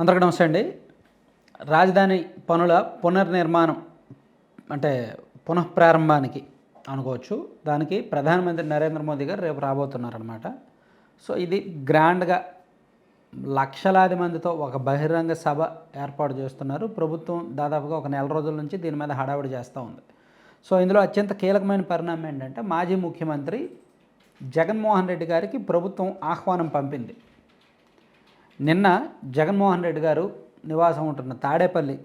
అందరికీ నమస్తే అండి. రాజధాని పనుల పునర్నిర్మాణం అంటే పునఃప్రారంభానికి అనుకోవచ్చు. దానికి ప్రధానమంత్రి నరేంద్ర మోదీ గారు రేపు రాబోతున్నారనమాట సో ఇది గ్రాండ్గా లక్షలాది మందితో ఒక బహిరంగ సభ ఏర్పాటు చేస్తున్నారు. ప్రభుత్వం దాదాపుగా ఒక నెల రోజుల నుంచి దీని మీద హడావిడి చేస్తూ ఉంది. సో ఇందులో అత్యంత కీలకమైన పరిణామం ఏంటంటే మాజీ ముఖ్యమంత్రి జగన్మోహన్ రెడ్డి గారికి ప్రభుత్వం ఆహ్వానం పంపింది. నిన్న జగన్మోహన్ రెడ్డి గారు నివాసం ఉంటున్న తాడేపల్లి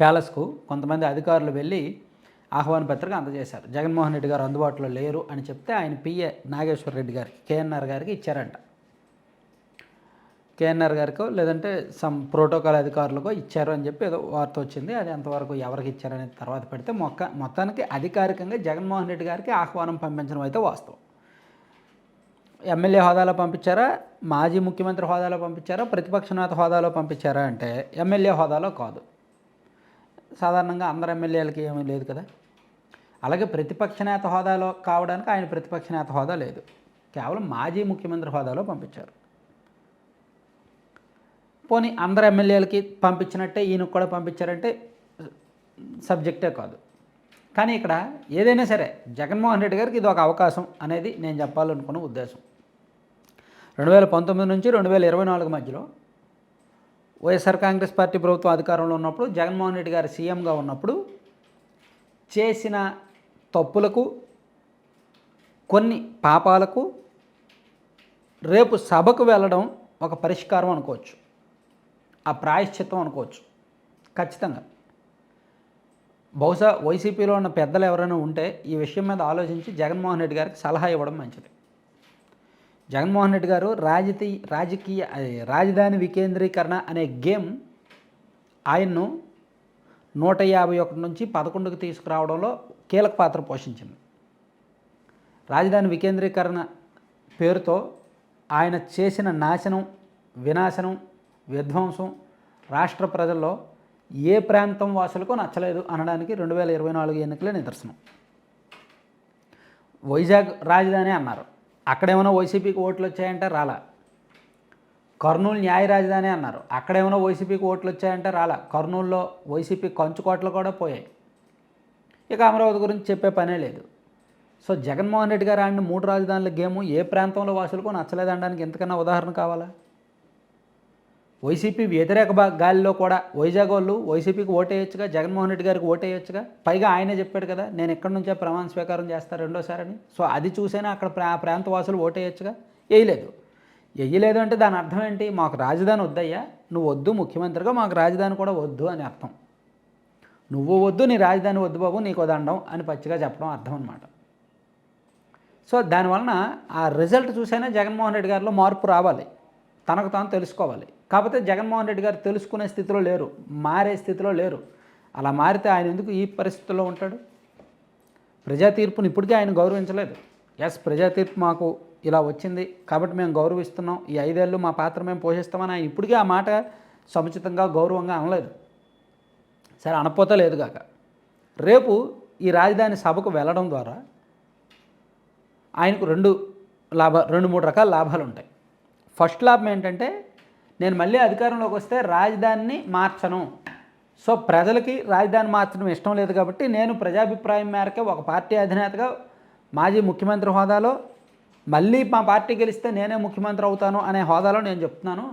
ప్యాలెస్కు కొంతమంది అధికారులు వెళ్ళి ఆహ్వాన పత్రిక అందజేశారు. జగన్మోహన్ రెడ్డి గారు అందుబాటులో లేరు అని చెప్తే ఆయన పిఏ నాగేశ్వర రెడ్డి గారికి కేఎన్ఆర్ గారికి ఇచ్చారంట. కేఎన్ఆర్ గారికో లేదంటే సమ్ ప్రోటోకాల్ అధికారులకో ఇచ్చారు అని చెప్పి ఏదో వార్త వచ్చింది. అది ఎంతవరకు ఎవరికి ఇచ్చారనే తర్వాత పెడితే మొక్క మొత్తానికి అధికారికంగా జగన్మోహన్ రెడ్డి గారికి ఆహ్వానం పంపించడం అయితే వాస్తవం. ఎమ్మెల్యే హోదాలో పంపించారా? మాజీ ముఖ్యమంత్రి హోదాలో పంపించారా? ప్రతిపక్ష నేత హోదాలో పంపించారా అంటే ఎమ్మెల్యే హోదాలో కాదు. సాధారణంగా అందరు ఎమ్మెల్యేలకి ఏమీ లేదు కదా. అలాగే ప్రతిపక్ష నేత హోదాలో కావడానికి ఆయన ప్రతిపక్ష నేత హోదా లేదు. కేవలం మాజీ ముఖ్యమంత్రి హోదాలో పంపించారు. పోనీ అందరు ఎమ్మెల్యేలకి పంపించినట్టే ఈయనకు కూడా పంపించారంటే సబ్జెక్టే కాదు. కానీ ఇక్కడ ఏదైనా సరే జగన్మోహన్ రెడ్డి గారికి ఇది ఒక అవకాశం అనేది నేను చెప్పాలనుకున్న ఉద్దేశం. రెండు వేల పంతొమ్మిది నుంచి రెండు వేల ఇరవై నాలుగు మధ్యలో వైఎస్ఆర్ కాంగ్రెస్ పార్టీ ప్రభుత్వం అధికారంలో ఉన్నప్పుడు జగన్మోహన్ రెడ్డి గారు సీఎంగా ఉన్నప్పుడు చేసిన తప్పులకు కొన్ని పాపాలకు రేపు సభకు వెళ్ళడం ఒక పరిష్కారం అనుకోవచ్చు. ఆ ప్రాయశ్చిత్తం అనుకోవచ్చు. ఖచ్చితంగా. బహుశా వైసీపీలో ఉన్న పెద్దలు ఎవరైనా ఉంటే ఈ విషయం మీద ఆలోచించి జగన్మోహన్ రెడ్డి గారికి సలహా ఇవ్వడం మంచిది. జగన్మోహన్ రెడ్డి గారు రాజకీయ రాజకీయ రాజధాని వికేంద్రీకరణ అనే గేమ్ ఆయన్ను నూట యాభై ఒకటి నుంచి పదకొండుకు తీసుకురావడంలో కీలక పాత్ర పోషించింది. రాజధాని వికేంద్రీకరణ పేరుతో ఆయన చేసిన నాశనం వినాశనం విధ్వంసం రాష్ట్ర ప్రజల్లో ఏ ప్రాంతం వాసులకు నచ్చలేదు అనడానికి రెండు వేల ఇరవై నాలుగు ఎన్నికలే నిదర్శనం. వైజాగ్ రాజధాని అన్నారు. అక్కడేమైనా వైసీపీకి ఓట్లు వచ్చాయంటే రాలా. కర్నూలు న్యాయ రాజధాని అన్నారు. అక్కడేమైనా వైసీపీకి ఓట్లు వచ్చాయంటే రాలా. కర్నూలులో వైసీపీ కంచుకోట్లు కూడా పోయాయి. ఇక అమరావతి గురించి చెప్పే పనే లేదు. సో జగన్మోహన్ రెడ్డి గారు ఆడిన మూడు రాజధానుల గేము ఏ ప్రాంతంలో వాసులకు నచ్చలేదనడానికి ఎంతకన్నా ఉదాహరణ కావాలా? వైసీపీ వ్యతిరేక గాలిలో కూడా వైజాగ్ వాళ్ళు వైసీపీకి ఓటేయొచ్చుగా జగన్మోహన్ రెడ్డి గారికి ఓటేయొచ్చుగా. పైగా ఆయనే చెప్పాడు కదా నేను ఎక్కడి నుంచే ప్రమాణ స్వీకారం చేస్తా రెండోసారని. సో అది చూసైనా అక్కడ ప్రా ప్రాంత వాసులు వేయలేదు వేయలేదు అంటే దాని అర్థం ఏంటి? మాకు రాజధాని వద్దయ్యా. నువ్వు వద్దు ముఖ్యమంత్రిగా మాకు రాజధాని కూడా వద్దు అని అర్థం. నువ్వు వద్దు నీ రాజధాని వద్దు బాబు నీకు దండం అని పచ్చిగా చెప్పడం అర్థం అనమాట సో దానివలన ఆ రిజల్ట్ చూసైనా జగన్మోహన్ రెడ్డి గారిలో మార్పు రావాలి. తనకు తాను తెలుసుకోవాలి. కాకపోతే జగన్మోహన్ రెడ్డి గారు తెలుసుకునే స్థితిలో లేరు మారే స్థితిలో లేరు. అలా మారితే ఆయన ఎందుకు ఈ పరిస్థితుల్లో ఉంటాడు? ప్రజా తీర్పును ఇప్పటికే ఆయన గౌరవించలేదు. ఎస్ ప్రజా తీర్పు మాకు ఇలా వచ్చింది కాబట్టి మేము గౌరవిస్తున్నాం. ఈ ఐదేళ్ళు మా పాత్ర మేము పోషిస్తామని ఆయన ఇప్పటికే ఆ మాట సముచితంగా గౌరవంగా అనలేదు. సరే అనపోతే లేదు కాక. రేపు ఈ రాజధాని సభకు వెళ్ళడం ద్వారా ఆయనకు రెండు లాభ రెండు మూడు రకాల లాభాలు ఉంటాయి ఫస్ట్ లాభం ఏంటంటే నేను మళ్ళీ అధికారంలోకి వస్తే రాజధానిని మార్చను. సో ప్రజలకి రాజధాని మార్చడం ఇష్టం లేదు కాబట్టి నేను ప్రజాభిప్రాయం మేరకే ఒక పార్టీ అధినేతగా మాజీ ముఖ్యమంత్రి హోదాలో మళ్ళీ మా పార్టీ గెలిస్తే నేనే ముఖ్యమంత్రి అవుతాను అనే హోదాలో నేను చెప్తున్నాను.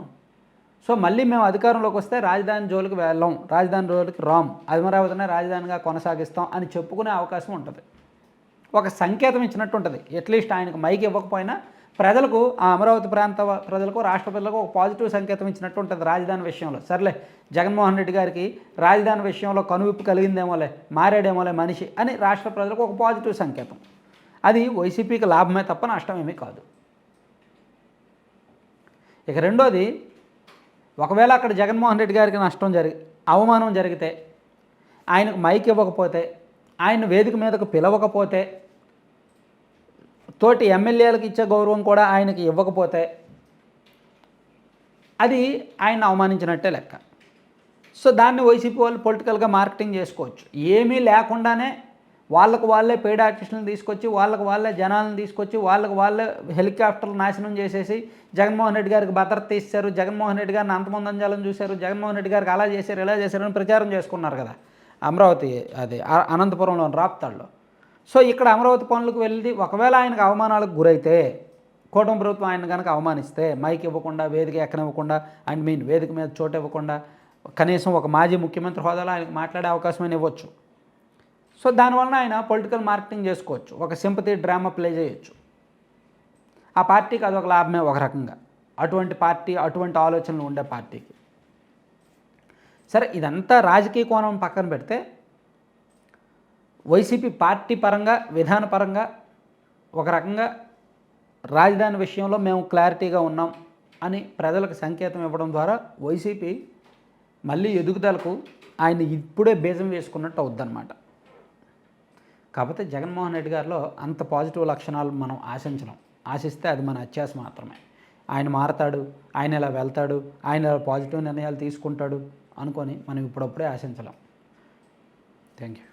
సో మళ్ళీ మేము అధికారంలోకి వస్తే రాజధాని జోలికి వెళ్ళాం రాజధాని జోలికి రాం అమరావతినే రాజధానిగా కొనసాగిస్తాం అని చెప్పుకునే అవకాశం ఉంటుంది. ఒక సంకేతం ఇచ్చినట్టు ఉంటుంది. అట్లీస్ట్ ఆయనకు మైక్ ఇవ్వకపోయినా ప్రజలకు ఆ అమరావతి ప్రాంత ప్రజలకు రాష్ట్ర ప్రజలకు ఒక పాజిటివ్ సంకేతం ఇచ్చినట్టు ఉంటుంది రాజధాని విషయంలో. సర్లే జగన్మోహన్ రెడ్డి గారికి రాజధాని విషయంలో కనువిప్పు కలిగిందేమోలే మారాడేమోలే మనిషి అని రాష్ట్ర ప్రజలకు ఒక పాజిటివ్ సంకేతం. అది వైసీపీకి లాభమే తప్ప నష్టమేమీ కాదు. ఇక రెండోది ఒకవేళ అక్కడ జగన్మోహన్ రెడ్డి గారికి నష్టం జరిగి అవమానం జరిగితే ఆయనకు మైక్ ఇవ్వకపోతే ఆయన వేదిక మీదకు పిలవకపోతే తోటి ఎమ్మెల్యేలకు ఇచ్చే గౌరవం కూడా ఆయనకి ఇవ్వకపోతే అది ఆయన అవమానించినట్టే లెక్క. సో దాన్ని వైసీపీ వాళ్ళు పొలిటికల్గా మార్కెటింగ్ చేసుకోవచ్చు. ఏమీ లేకుండానే వాళ్ళకు వాళ్ళే పెయిడ్ ఆర్టిస్టులను తీసుకొచ్చి వాళ్ళకు వాళ్ళే జనాలను తీసుకొచ్చి వాళ్ళకు వాళ్ళే హెలికాప్టర్లు నాశనం చేసేసి జగన్మోహన్ రెడ్డి గారికి భద్రత తీశారు జగన్మోహన్ రెడ్డి గారిని అంతమందంజాలని చూశారు జగన్మోహన్ రెడ్డి గారికి అలా చేశారు ఇలా చేశారని ప్రచారం చేసుకున్నారు కదా. అమరావతి అది అనంతపురంలోని అనంతపురంలో రాప్తాడులో. సో ఇక్కడ అమరావతి పనులకు వెళ్ళి ఒకవేళ ఆయనకు అవమానాలకు గురైతే కూటమి ప్రభుత్వం ఆయన కనుక అవమానిస్తే మైక్ ఇవ్వకుండా వేదిక ఎక్కనివ్వకుండా అండ్ మీన్ వేదిక మీద చోటు ఇవ్వకుండా కనీసం ఒక మాజీ ముఖ్యమంత్రి హోదాలో ఆయనకు మాట్లాడే అవకాశమైనా ఇవ్వచ్చు. సో దానివలన ఆయన పొలిటికల్ మార్కెటింగ్ చేసుకోవచ్చు ఒక సింపతి డ్రామా ప్లే చేయొచ్చు. ఆ పార్టీకి అదొక లాభమే ఒక రకంగా. అటువంటి పార్టీ అటువంటి ఆలోచనలు ఉండే పార్టీకి. సరే ఇదంతా రాజకీయ కోణం పక్కన పెడితే వైసీపీ పార్టీ పరంగా విధానపరంగా ఒక రకంగా రాజధాని విషయంలో మేము క్లారిటీగా ఉన్నాం అని ప్రజలకు సంకేతం ఇవ్వడం ద్వారా వైసీపీ మళ్ళీ ఎదుగుదలకు ఆయన ఇప్పుడే బీజం వేసుకున్నట్టు అవుద్దన్నమాట. కాకపోతే జగన్మోహన్ రెడ్డి గారిలో అంత పాజిటివ్ లక్షణాలు మనం ఆశించడం ఆశిస్తే అది మన అత్యాశ మాత్రమే. ఆయన మారతాడు ఆయన ఇలా వెళ్తాడు ఆయన ఇలా పాజిటివ్ నిర్ణయాలు తీసుకుంటాడు అనుకొని మనం ఇప్పుడప్పుడే ఆశించలేం. Thank you